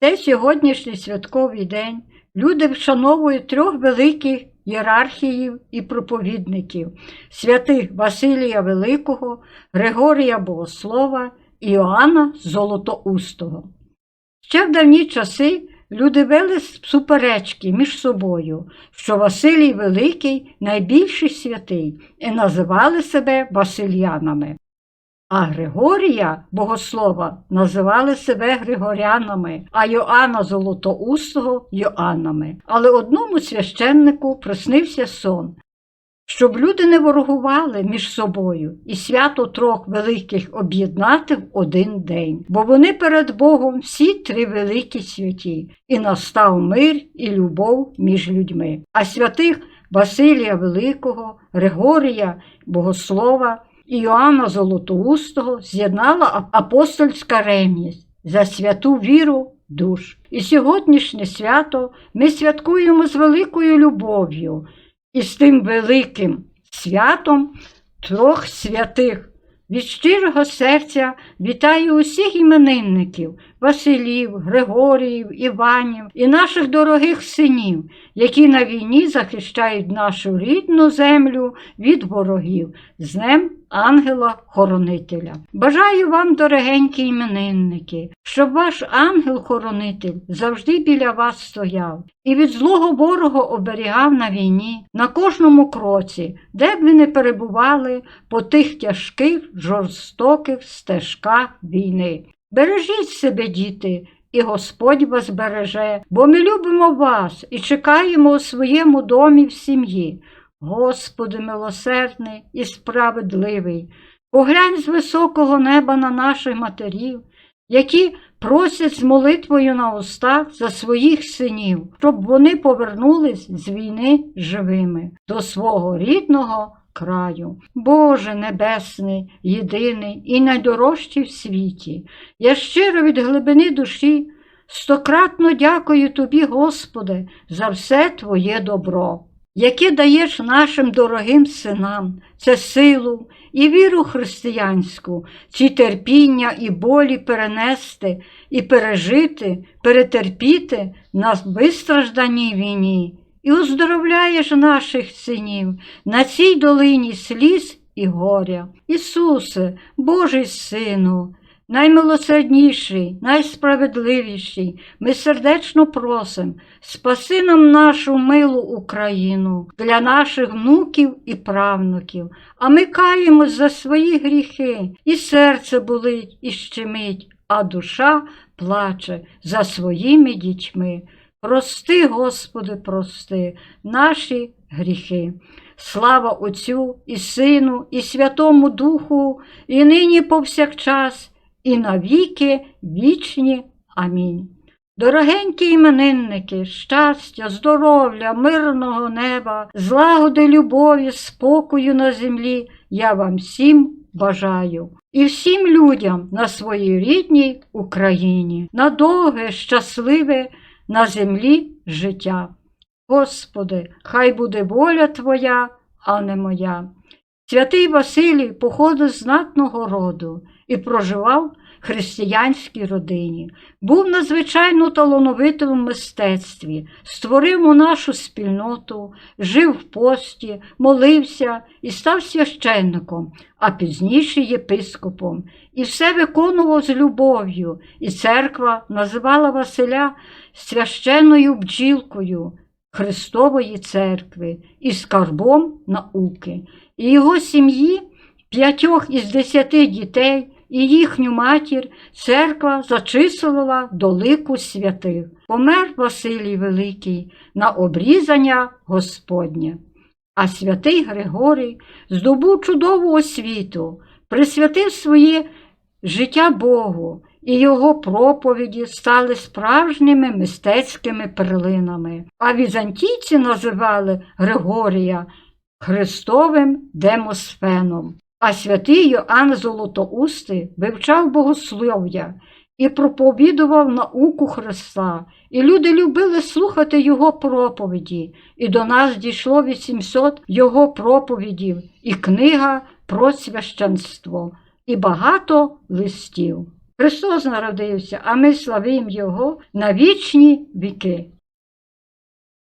Цей сьогоднішній святковий день люди вшановують трьох великих ієрархіїв і проповідників святих Василія Великого, Григорія Богослова і Іоанна Золотоустого. Ще в давні часи люди вели суперечки між собою, що Василій Великий найбільший святий, і називали себе Васильянами. А Григорія Богослова називали себе Григорянами, а Йоанна Золотоустого Йоаннами. Але одному священнику приснився сон, щоб люди не ворогували між собою і свято трьох великих об'єднати в один день, бо вони перед Богом всі три великі святі, і настав мир і любов між людьми. А святих Василія Великого, Григорія Богослова і Йоанна Золотоустого з'єднала апостольська ревність за святу віру душ. І сьогоднішнє свято ми святкуємо з великою любов'ю і з тим великим святом трьох святих. Від щирого серця вітаю усіх іменинників Василів, Григоріїв, Іванів і наших дорогих синів, які на війні захищають нашу рідну землю від ворогів з Днем ангела-хоронителя. Бажаю вам, дорогенькі іменинники, щоб ваш ангел-хоронитель завжди біля вас стояв і від злого ворога оберігав на війні, на кожному кроці, де б ви не перебували по тих тяжких, жорстоких стежках війни. Бережіть себе, діти, і Господь вас береже, бо ми любимо вас і чекаємо у своєму домі в сім'ї. Господи милосердний і справедливий, поглянь з високого неба на наших матерів, які просять з молитвою на устах за своїх синів, щоб вони повернулись з війни живими до свого рідного краю. Боже Небесний, єдиний і найдорожчий в світі. Я щиро від глибини душі стократно дякую Тобі, Господи, за все Твоє добро яке даєш нашим дорогим синам, це силу і віру християнську, ці терпіння і болі перенести і пережити, перетерпіти на вистражданій війні, і оздоровляєш наших синів на цій долині сліз і горя. Ісусе, Божий Сину, наймилосердніший, найсправедливіший, ми сердечно просим, спаси нам нашу милу Україну для наших внуків і правнуків, а ми каємось за свої гріхи, і серце болить і щемить, а душа плаче за своїми дітьми. Прости, Господи, прости, наші гріхи. Слава Отцю і Сину, і Святому Духу, і нині повсякчас і навіки вічні. Амінь. Дорогенькі іменинники, щастя, здоров'я, мирного неба, злагоди любові, спокою на землі я вам всім бажаю. І всім людям на своїй рідній Україні, на довге, щасливе на землі життя. Господи, хай буде воля Твоя, а не моя. Святий Василій походив з знатного роду і проживав християнській родині, був надзвичайно талановитим в мистецтві, створив у нашу спільноту, жив в пості, молився і став священником, а пізніше єпископом, і все виконував з любов'ю, і церква називала Василя священною бджілкою. Христової церкви і скарбом науки, і його сім'ї, п'ятьох із десяти дітей і їхню матір церква зачислила до лику святих. Помер Василій Великий на обрізання Господнє. А святий Григорій здобув чудову освіту, присвятив своє життя Богу і його проповіді стали справжніми мистецькими перлинами, а візантійці називали Григорія Христовим Демосфеном. А святий Йоанн Золотоустий вивчав богослов'я і проповідував науку Христа, і люди любили слухати Його проповіді, і до нас дійшло 800 Його проповідів, і книга про священство, і багато листів. Христос народився, а ми славимо Його на вічні віки.